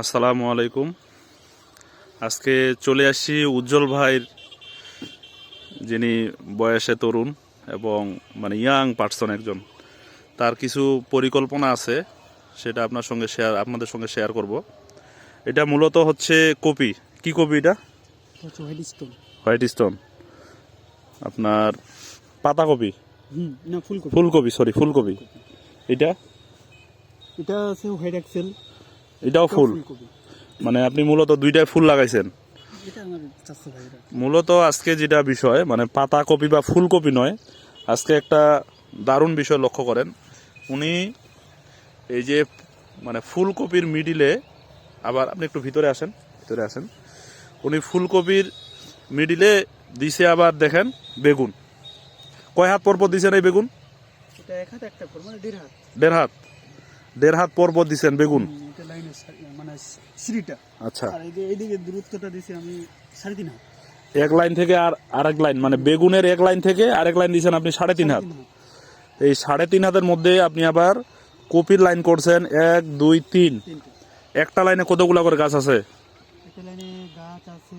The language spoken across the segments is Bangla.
আসসালামু আলাইকুম। আজকে চলে আসি উজ্জ্বল ভাইয়ের যিনি বয়সে তরুণ এবং মানে ইয়াং পার্সন একজন। তার কিছু পরিকল্পনা আছে সেটা আপনার সঙ্গে শেয়ার আপনাদের সঙ্গে শেয়ার করব। এটা মূলত হচ্ছে কপি। কি কপি এটা? হোয়াইট স্টোন হোয়াইট স্টোন আপনার পাতা কপি না ফুলকপি। ফুলকপি সরি ফুলকপি। এটা? এটা আছে হোয়াইট এক্সেল এটাও ফুল। মানে আপনি মূলত দুইটাই ফুল লাগাইছেন? মূলত আজকে যেটা বিষয় মানে পাতা কপি বা ফুলকপি নয় আজকে একটা দারুণ বিষয় লক্ষ্য করেন। উনি এই যে মানে ফুলকপির মিডিলে আবার আপনি একটু ভিতরে আসেন ভিতরে আসেন। উনি ফুলকপির মিডিলে দিছে আবার দেখেন বেগুন। কয় হাত পরপর দিছেন এই বেগুন? মানে দেড় হাত। দেড় হাত পর পরপর দিছেন বেগুন? এটা লাইনের মানে সিঁড়িটা। আচ্ছা। আর এইদিকে দূরত্বটা দিছি আমি সাড়ে তিন হাত। এক লাইন থেকে আর আরেক লাইন মানে বেগুনের এক লাইন থেকে আরেক লাইন দিয়েছেন আপনি সাড়ে তিন হাত। এই সাড়ে তিন হাতের মধ্যে আপনি আবার কপির লাইন করছেন এক দুই তিন। একটা লাইনে কতগুলা করে গাছ আছে? গাছ আছে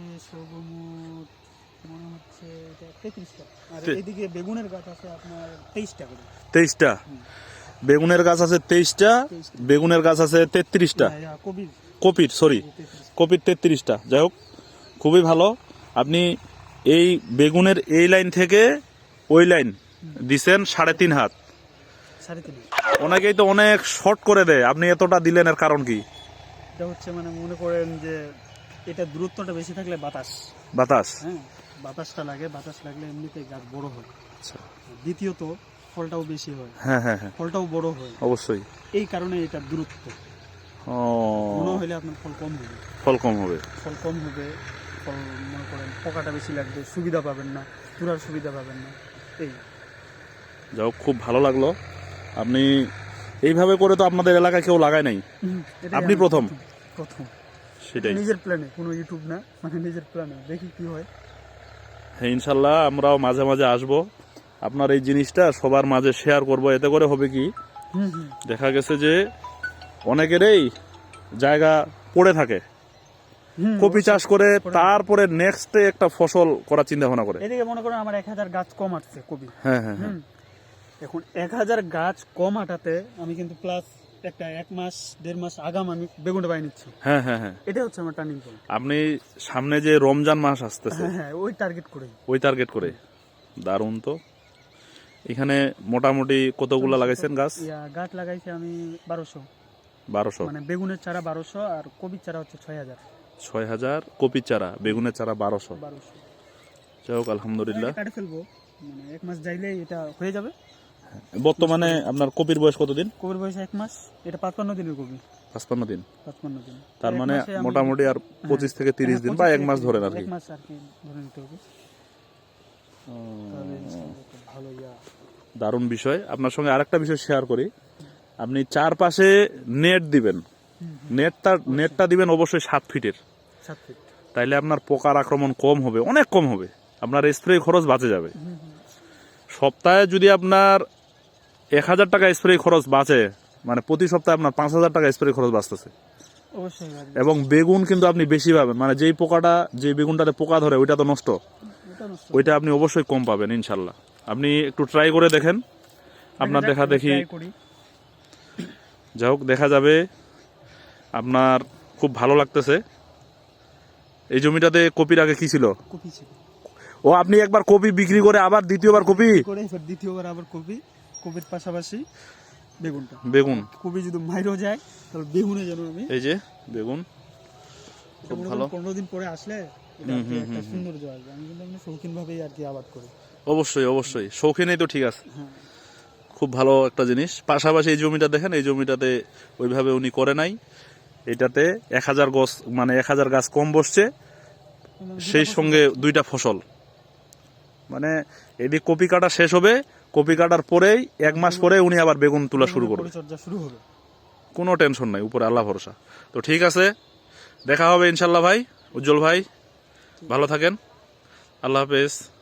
তেইশটা বেগুনের গাছ আছে তেইশটা বেগুনের গাছ আছে তেত্রিশটা। হ্যাঁ, কবির। কপির সরি কপির তেত্রিশটা। যাই হোক খুবই ভালো। আপনি এই বেগুনের এই লাইন থেকে ওই লাইন দিছেন সাড়ে তিন হাত। অনেকেই তো অনেক শর্ট করে দেয়। আপনি এতটা দিলেন এর কারণ কি? এটা হচ্ছে মানে মনে করেন যে এটা দূরত্বটা বেশি থাকলে বাতাস। বাতাস। হ্যাঁ বাতাসটা লাগে। বাতাস লাগলে এমনিতে গাছ বড় হয়। আচ্ছা। দ্বিতীয়ত ফলটাও বেশি হয়। হ্যাঁ হ্যাঁ হ্যাঁ। ফলটাও বড় হয়। অবশ্যই। এই কারণে এটা দূরত্ব। ও। মনে হলে আপনার ফল কম হবে। ফল কম হবে। ফল কম হবে ফল মনে করেন পোকাটা বেশি লাগবে সুবিধা পাবেন না তুলার সুবিধা পাবেন না। এই। হোক খুব ভালো লাগল। আপনি এইভাবে করে তো আপনাদের এলাকায় কেউ লাগায় নাই। আপনি প্রথম? প্রথম। সেটাই। নিজের প্ল্যানে কোনো ইউটিউব না মানে নিজের প্ল্যানে। দেখি কি হয়। হ্যাঁ ইনশাল্লাহ আমরাও মাঝে মাঝে আসব। আপনার এই জিনিসটা সবার মাঝে শেয়ার করব। এতে করে হবে কি? দেখা গেছে যে অনেকেরই জায়গা পড়ে থাকে। কপি চাষ করে তারপরে নেক্সটে একটা ফসল করার চিন্তা ভাবনা করে। এদিকে মনে করেন আমার এক হাজার গাছ কম আসছে কপি। হ্যাঁ হ্যাঁ হ্যাঁ। এখন এক হাজার গাছ কম আটাতে আমি কিন্তু প্লাস একটা এক মাস দেড় মাস আগাম আমি বেগুনটা পাই নিচ্ছি। হ্যাঁ হ্যাঁ হ্যাঁ। এটা হচ্ছে আমার টার্নিং পয়েন্ট আপনি সামনে যে রমজান মাস আসতেছে হ্যাঁ হ্যাঁ ওই টার্গেট করে ওই টার্গেট করে। দারুণ তো। এখানে মোটামুটি কতগুলা লাগাইছেন গাছ? গাছ লাগাইছি আমি বারোশো। বারোশো। মানে বেগুনের চারা বারোশো আর কবির চারা হচ্ছে ছয় হাজার। ছয় হাজার কপির চারা বেগুনের চারা বারোশো। বারোশো। যাই হোক আলহামদুলিল্লাহ। কাটে ফেলব মানে এক মাস যাইলেই এটা হয়ে যাবে। বর্তমানে আপনার কপির বয়স কতদিন? কপির বয়স এক মাস এটা পাঁচপান্ন দিনের কপি। পাঁচপান্ন দিন। পাঁচপান্ন দিন। তার মানে মোটামুটি আর পঁচিশ থেকে তিরিশ হ্যাঁ, দিন বা এক মাস ধরেন আর কি। এক মাস আর কি ধরে নিতে হবে তাহলে ইনশাআল্লাহ একটা ভালো ইয়া দারুণ বিষয়। আপনার সঙ্গে আরেকটা বিষয় শেয়ার করি। আপনি চারপাশে নেট দিবেন। নেটটা নেটটা দিবেন অবশ্যই সাত ফিটের তাইলে আপনার পোকার আক্রমণ কম হবে অনেক কম হবে। আপনার স্প্রে খরচ বাঁচে যাবে। সপ্তাহে যদি আপনার এক হাজার টাকা স্প্রে খরচ বাঁচে মানে প্রতি সপ্তাহে আপনার পাঁচ হাজার টাকা স্প্রে খরচ বাঁচতেছে। এবং বেগুন কিন্তু আপনি বেশি পাবেন। মানে যেই পোকাটা যে বেগুনটাতে পোকা ধরে ওইটা তো নষ্ট। ওইটা আপনি অবশ্যই কম পাবেন ইনশাল্লাহ। আপনি একটু ট্রাই করে দেখেন। আপনার যাক, দেখা দেখি। যাই হোক দেখা যাবে। আপনার খুব ভালো লাগতেছে। এই জমিটাতে কপির আগে কি ছিল? ও আপনি একবার কপি বিক্রি করে আবার দ্বিতীয়বার কপি? দ্বিতীয়বার আবার কপি। কপির পাশাপাশি বেগুনটা। বেগুন। কপি যদি মাইরও যায় তাহলে বেগুনে যেন আমি এই যে বেগুন। খুব ভালো। পনেরো দিন পরে আসলে সৌন্দর্য আসবে আমি কিন্তু এমনি শৌখিন ভাবেই আর কি আবাদ করি। অবশ্যই অবশ্যই। শৌখিনেই তো ঠিক আছে। খুব ভালো একটা জিনিস। পাশাপাশি এই জমিটা দেখেন এই জমিটাতে ওইভাবে উনি করে নাই। এটাতে এক হাজার গছ মানে এক হাজার গাছ কম বসছে। সেই সঙ্গে দুইটা ফসল। মানে এদিক কপি কাটা শেষ হবে। কপি কাটার পরেই এক মাস পরে উনি আবার বেগুন তোলা শুরু করবে। কোনো টেনশন নাই উপরে আল্লাহ ভরসা। তো ঠিক আছে দেখা হবে ইনশাল্লাহ ভাই উজ্জ্বল ভাই। ভালো থাকেন। আল্লাহ হাফেজ।